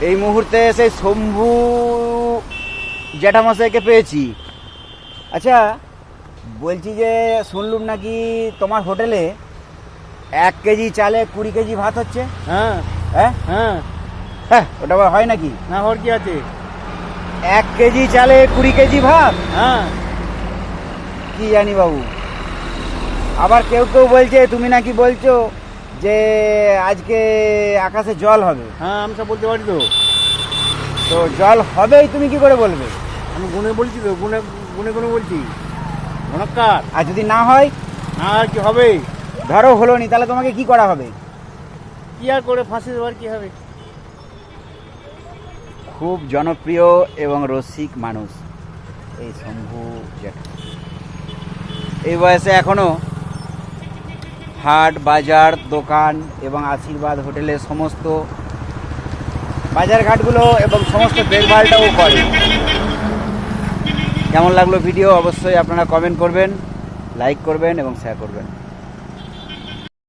এই মুহূর্তে সেই শম্ভু জ্যাঠামশাইকে পেয়েছি। আচ্ছা বলছি যে শুনলুম নাকি তোমার হোটেলে এক কেজি চালে কুড়ি কেজি ভাত হচ্ছে? হ্যাঁ। হ্যাঁ? হ্যাঁ। হ্যাঁ ওটা আবার হয় নাকি? না হওয়ার কি আছে? এক কেজি চালে কুড়ি কেজি ভাত? হ্যাঁ। কি জানি বাবু। আবার কেউ কেউ বলছে তুমি নাকি বলছো যে আজকে আকাশে জল হবে। হ্যাঁ আমি সব বলতে পারি তো। তো জল হবেই তুমি কি করে বলবে? আমি গুনে বলছি তো গুনে গুনে গুনে বলছি। ঘনকার আর যদি না হয়? না আর কি হবে? ধরো হলো নি তাহলে তোমাকে কি করা হবে? কি আর করে ফাঁসি দেওয়ার কি হবে? খুব জনপ্রিয় এবং রসিক মানুষ এই শম্ভু জ্যাঠা এই বয়সে এখনও হাট, বাজার, দোকান এবং আশীর্বাদ, হোটেলের সমস্ত বাজারঘাটগুলো এবং সমস্ত দেখভালটাও করে। কেমন লাগল ভিডিও? অবশ্যই আপনারা কমেন্ট করবেন লাইক করবেন এবং শেয়ার করবেন।